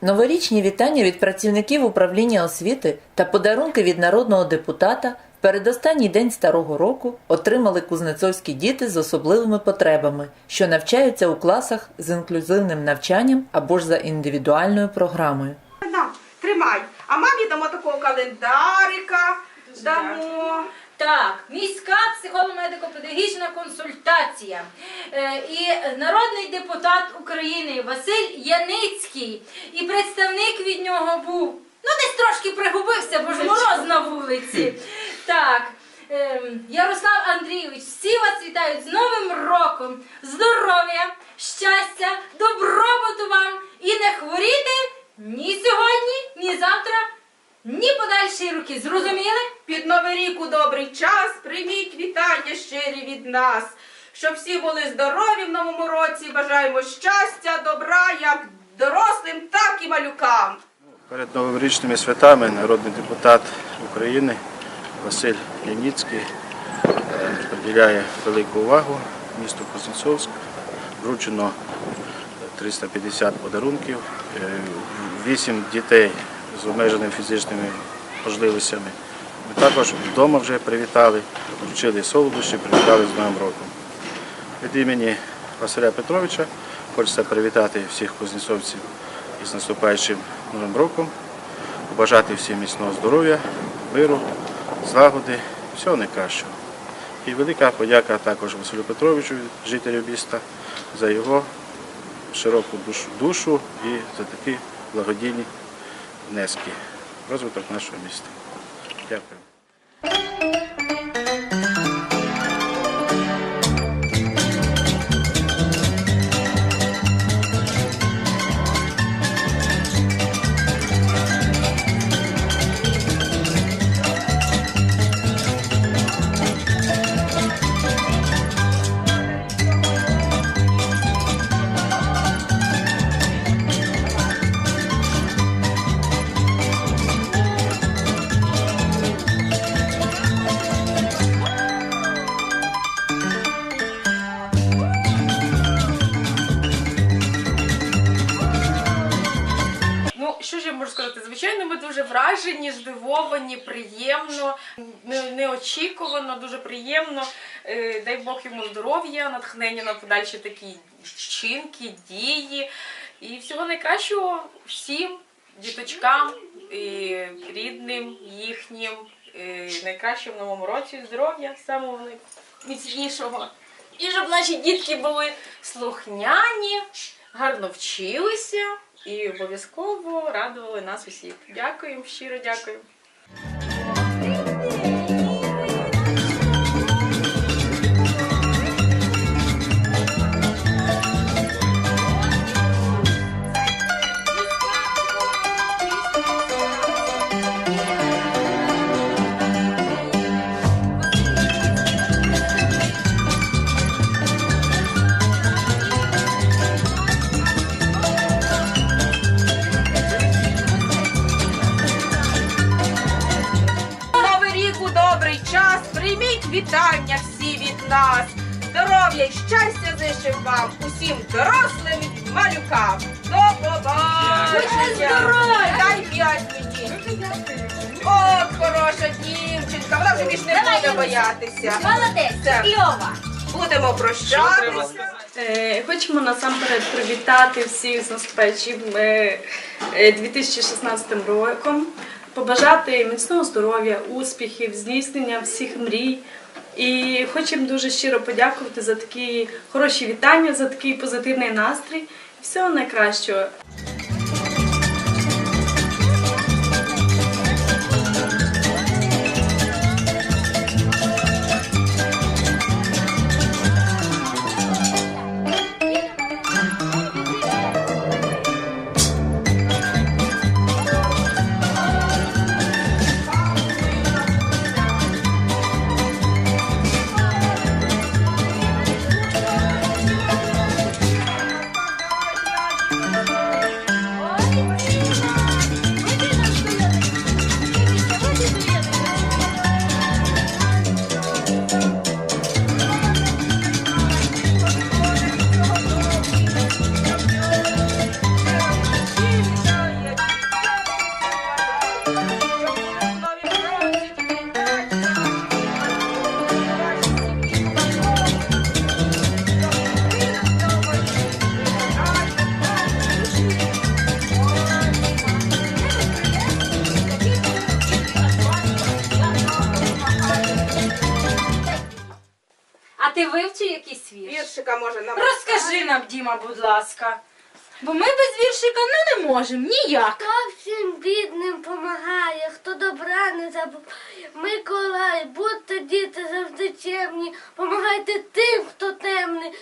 Новорічні вітання від працівників управління освіти та подарунки від народного депутата в передостанній день старого року отримали кузнецовські діти з особливими потребами, що навчаються у класах з інклюзивним навчанням або ж за індивідуальною програмою. Тримай. А мамі дамо такого календарика. Дамо. Так, міська психолого-медико-педагогічна консультація. Е, і народний депутат України Василь Яницький. І представник від нього був. Ну, десь трошки пригубився, бо ж мороз на вулиці. Так. ем, Ярослав Андрійович, всі вас вітають з Новим роком! Здоров'я, щастя, добробуту вам і не хворіти ні сьогодні, ні завтра, ні подальші роки. Зрозуміли? Під новий рік у добрий час прийміть вітання щирі від нас. Щоб всі були здорові в новому році. Бажаємо щастя, добра як дорослим, так і малюкам. Перед новорічними святами народний депутат України Василь Яніцький е, приділяє велику увагу місту Кузнецовськ. Вручено 350 подарунків, 8 дітей з обмеженими фізичними можливостями. Ми також вдома вже привітали, вручили солодощі, привітали з Новим роком. Від імені Василя Петровича хочеться привітати всіх кузнецовців із наступаючим Новим роком, побажати всім міцного здоров'я, миру, злагоди, всього найкращого. І велика подяка також Василю Петровичу, жителю міста, за його широку душу, і за такі благодійні внески в розвиток нашого міста. Дякую. Що ж я можу сказати? Звичайно, ми дуже вражені, здивовані, приємно, неочікувано, дуже приємно. Е, Дай Бог йому здоров'я, натхнення на подальші такі вчинки, дії. І всього найкращого всім діточкам, і рідним, їхнім. І найкраще в новому році здоров'я, самого найміцнішого. І щоб наші дітки були слухняні, гарно вчилися і обов'язково радували нас усіх. Дякую, щиро дякую. Нас. Здоров'я і щастя зичим вам, усім дорослим і малюкам. До побачення! Дай п'ять мені. От хороша дівчинка, вона вже більш не буде боятися. Молодець, Все. кльова! Будемо прощатися. Е, Хочемо насамперед привітати всіх з наступаючим е, е, 2016 роком, побажати міцного здоров'я, успіхів, здійснення всіх мрій. І хочемо дуже щиро подякувати за такі хороші вітання, за такий позитивний настрій. Всього найкращого. Ти вивчи якийсь вірш. Віршика може нам Розкажи нам, Діма, будь ласка. Бо ми без віршика ну не можемо, ніяк. Хто всім бідним помагає, хто добра не забуває. Миколай, будьте діти завжди чемні, помагайте тим, хто темний,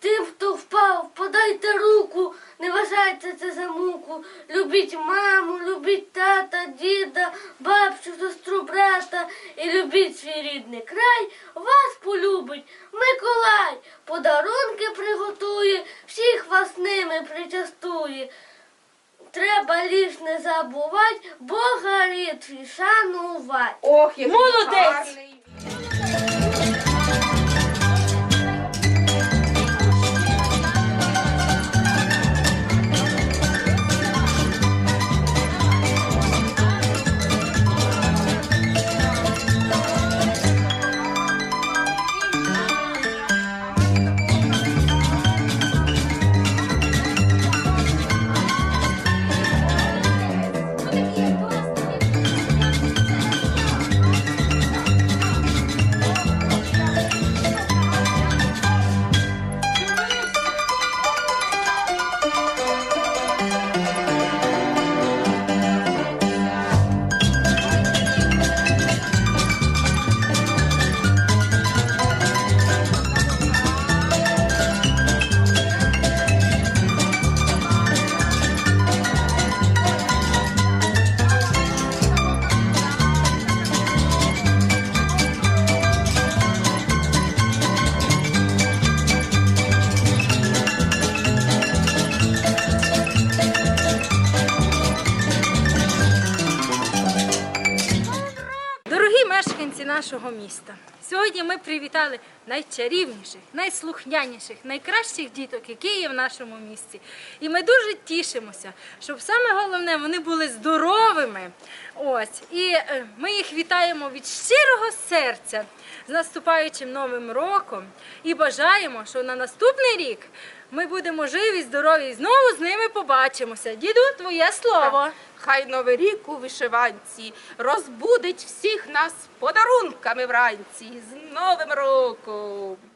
тим, хто впав, подайте руку, не вважайте це за муку. Любіть маму, любіть тата, діда, бабцю, сестру, брата і любіть свій рідний край. Вас полюбить Миколай, подарунки приготує, всіх вас ними причастує. Треба лиш не забувать, Бога рідві шанувати. Ох, який Молодець! гарний. Нашого міста, сьогодні ми привітали найчарівніших, найслухняніших, найкращих діток, які є в нашому місті. І ми дуже тішимося, щоб саме головне вони були здоровими. Ось і е, ми їх вітаємо від щирого серця з наступаючим новим роком і бажаємо, що на наступний рік ми будемо живі, здорові і знову з ними побачимося. Діду, твоє слово. Хай новий рік у вишиванці розбудить всіх нас подарунками вранці з Новим роком.